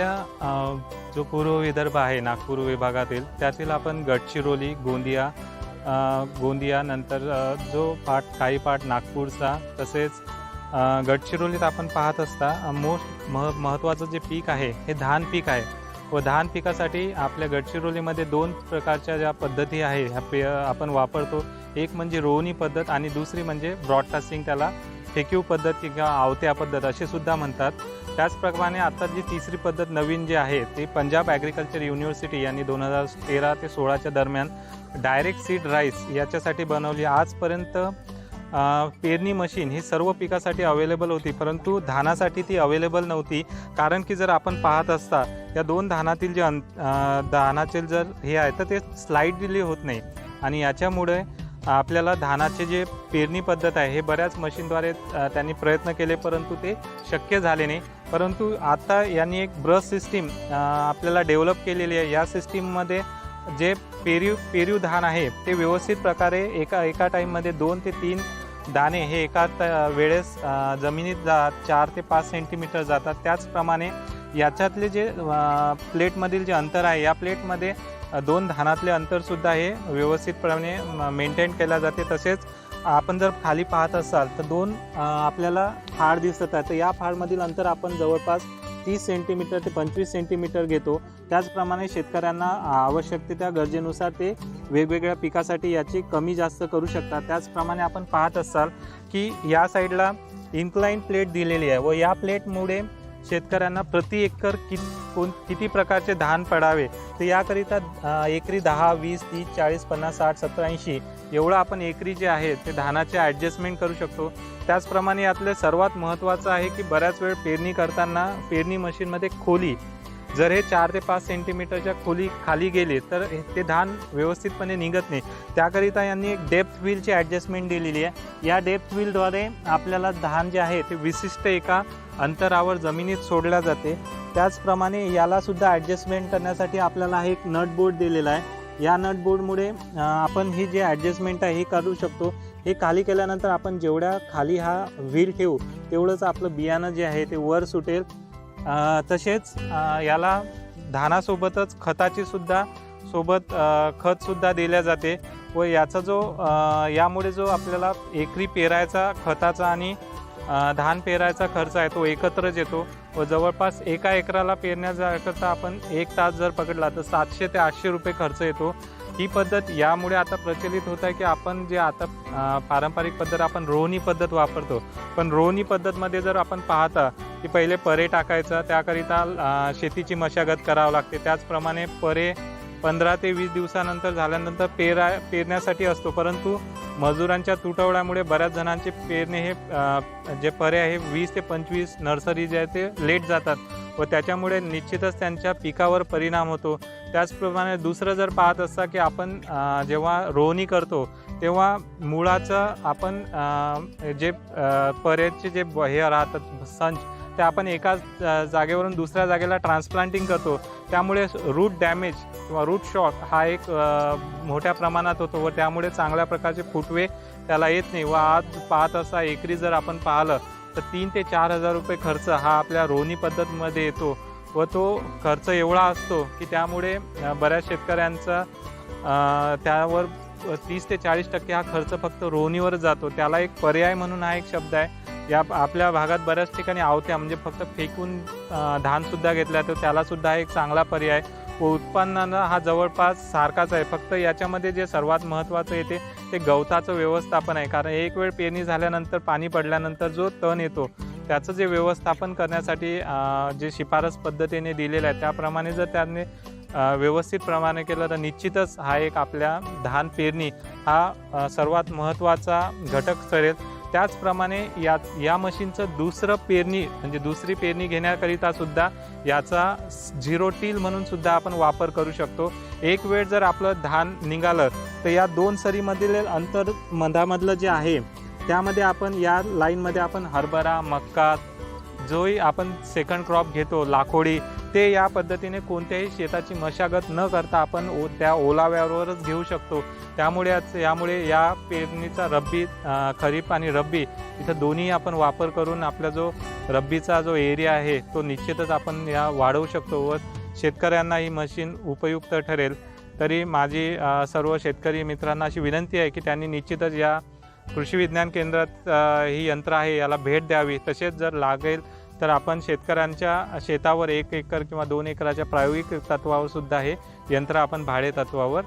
आपल्या जो पूर्व विदर्भ आहे नागपूर विभागातील त्यातील आपण गडचिरोली गोंदिया गोंदिया नंतर जो पाठ काही पाठ नागपूरचा तसेच गडचिरोलीत आपण पाहत असता मोस्ट मह महत्त्वाचं जे पीक आहे हे धान पीक आहे. व धान पिकासाठी आपल्या गडचिरोलीमध्ये दोन प्रकारच्या ज्या पद्धती आहे ह्या पे आपण वापरतो. एक म्हणजे रोवणी पद्धत आणि दुसरी म्हणजे ब्रॉडकास्टिंग त्याला फेकीव पद्धत किंवा आवत्या पद्धत असे सुद्धा म्हणतात. त्याचप्रमाणे आता जी तिसरी पद्धत नवीन जी आहे ती पंजाब ॲग्रिकल्चर युनिव्हर्सिटी यांनी दोन हजार तेरा ते सोळाच्या दरम्यान डायरेक्ट सीड राईस याच्यासाठी बनवली. आजपर्यंत पेरणी मशीन ही सर्व पिकासाठी अवेलेबल होती परंतु धानासाठी ती अवेलेबल नव्हती. कारण की जर आपण पाहत असता या दोन धानातील जे अं धानाचे जर हे आहे तर ते स्लाईडली होत नाही. आणि याच्यामुळे आपल्याला धानाचे जे पेरणी पद्धत आहे हे बऱ्याच मशीनद्वारे त्यांनी प्रयत्न केले परंतु ते शक्य झाले नाही. परंतु आता यांनी एक ब्रश सिस्टीम आपल्याला डेव्हलप केलेली आहे. या सिस्टीममध्ये जे पेरीव पेरीव धान आहे ते व्यवस्थित प्रकारे एका एका टाईममध्ये दोन ते तीन दाणे हे एका त- वेळेस जमिनीत जा चार ते पाच सेंटीमीटर जातात. त्याचप्रमाणे याच्यातले जे प्लेटमधील जे अंतर आहे या प्लेटमध्ये दोन धानातले अंतरसुद्धा हे व्यवस्थितपणे मेंटेन केल्या जाते. तसेच आपण जर खाली पाहत असाल तर दोन आपल्याला फाळ दिसत आहे तर या फाळमधील अंतर आपण जवळपास तीस सेंटीमीटर ते पंचवीस सेंटीमीटर घेतो. त्याचप्रमाणे शेतकऱ्यांना आवश्यकते त्या गरजेनुसार ते वेगवेगळ्या पिकासाठी याची कमी जास्त करू शकतात. त्याचप्रमाणे आपण पाहत असाल की या साईडला इन्क्लाईन प्लेट दिलेली आहे व या प्लेटमुळे शेतकऱ्यांना प्रति एकर कित कोण किती प्रकारचे धान पडावे? तर याकरिता एकरी दहा वीस तीस चाळीस पन्नास साठ सत्तर ऐंशी एवढं आपण एकरी जे आहे ते धानाचे ॲडजस्टमेंट करू शकतो. त्याचप्रमाणे यातले सर्वात महत्त्वाचं आहे की बऱ्याच वेळ पेरणी करताना पेरणी मशीनमध्ये खोली जर हे चार ते पाच सेंटीमीटरच्या खोली खाली गेले तर हे- ते धान व्यवस्थितपणे निघत नाही. त्याकरिता यांनी एक डेप्थ व्हीलची ॲडजस्टमेंट दिलेली आहे. या डेप्थ व्हीलद्वारे आपल्याला धान जे आहे ते विशिष्ट एका अंतरावर जमिनीत सोडल्या जाते. त्याचप्रमाणे यालासुद्धा ॲडजस्टमेंट करण्यासाठी आपल्याला एक नट बोर्ड दिलेला आहे. या नट बोर्डमुळे आपण ही जे ॲडजस्टमेंट आहे हे करू शकतो. हे खाली केल्यानंतर आपण जेवढ्या खाली हा व्हील ठेवू तेवढंच आपलं बियाणं जे आहे ते वर सुटेल. तसेच याला धानासोबतच खताची सुद्धा सोबत खतसुद्धा दिल्या जाते व याचा जो यामुळे जो आपल्याला एकरी पेरायचा खताचा आणि धान पेरायचा खर्च आहे तो एकत्रच येतो व जवळपास एका एकराला पेरण्याकरता आपण एक तास जर पकडला तर सातशे ते आठशे रुपये खर्च येतो. ही पद्धत यामुळे आता प्रचलित होत आहे की आपण जे आता पारंपरिक पद्धत आपण रोहनी पद्धत वापरतो. पण रोहनी पद्धतमध्ये जर आपण पाहता की पहिले परे टाकायचं त्याकरिता शेतीची मशागत करावं लागते. त्याचप्रमाणे परे पंधरा ते वीस दिवसानंतर झाल्यानंतर पेरा पेरण्यासाठी असतो. परंतु मजुरांच्या तुटवड्यामुळे बऱ्याच जणांचे पेरणे हे जे परे आहे वीस ते पंचवीस नर्सरी जे आहे ते लेट जातात व त्याच्यामुळे निश्चितच त्यांच्या पिकावर परिणाम होतो. त्याचप्रमाणे दुसरं जर पाहत असता की आपण जेव्हा रोवणी करतो तेव्हा मुळाचं आपण जे परेचे जे हे राहतात संच ते आपण एका जागेवरून दुसऱ्या जागेला ट्रान्सप्लांटिंग करतो. त्यामुळे रूट डॅमेज किंवा रूट शॉक हा एक मोठ्या प्रमाणात होतो व त्यामुळे चांगल्या प्रकारचे फुटवे त्याला येत नाही व आज पाहत असा एकरी जर आपण पाहिलं तर तीन ते चार हजार रुपये खर्च हा आपल्या रोहणी पद्धतीमध्ये येतो व तो खर्च एवढा असतो की त्यामुळे बऱ्याच शेतकऱ्यांचा त्यावर तीस ते चाळीस टक्के हा खर्च फक्त रोवणीवरच जातो. त्याला एक पर्याय म्हणून हा एक शब्द आहे. या आपल्या भागात बऱ्याच ठिकाणी आवत्या म्हणजे फक्त फेकून धानसुद्धा घेतला तर त्यालासुद्धा एक चांगला पर्याय. व उत्पन्नानं हा जवळपास सारखाच आहे. फक्त याच्यामध्ये जे सर्वात महत्त्वाचं येते ते गवताचं व्यवस्थापन आहे. कारण एक वेळ पेरणी झाल्यानंतर पाणी पडल्यानंतर जो तण येतो त्याचं जे व्यवस्थापन करण्यासाठी जे शिफारस पद्धतीने दिलेलं आहे त्याप्रमाणे जर त्यांनी व्यवस्थित प्रमाणे केलं तर निश्चितच हा एक आपल्या धान पेरणी हा सर्वात महत्त्वाचा घटक ठरेल. त्याचप्रमाणे या या मशीनचं दुसरं पेरणी म्हणजे दुसरी पेरणी घेण्याकरिता सुद्धा याचा झिरो टील म्हणून सुद्धा आपण वापर करू शकतो. एक वेळ जर आपलं धान निघालं तर या दोन सरीमधील अंतर मधामधलं जे आहे त्यामध्ये आपण या लाईनमध्ये आपण हरभरा मक्का जोही आपण सेकंड क्रॉप घेतो लाखोडी ते या पद्धतीने कोणत्याही शेताची मशागत न करता आपण ओ त्या ओलाव्यावरच घेऊ शकतो. त्यामुळे यामुळे या पेरणीचा रब्बी खरीप आणि रब्बी इथं दोन्ही आपण वापर करून आपला जो रब्बीचा जो एरिया आहे तो निश्चितच आपण या वाढवू शकतो व शेतकऱ्यांना ही मशीन उपयुक्त ठरेल. तरी माझी सर्व शेतकरी मित्रांना अशी विनंती आहे की त्यांनी निश्चितच या कृषी विज्ञान केंद्रात ही यंत्र आहे याला भेट द्यावी. तसेच जर लागेल तर आपण शेतकऱ्यांच्या शेतावर एक एकर किंवा दोन एकराच्या प्रायोगिक तत्वावर सुद्धा हे यंत्र आपण भाडे तत्वावर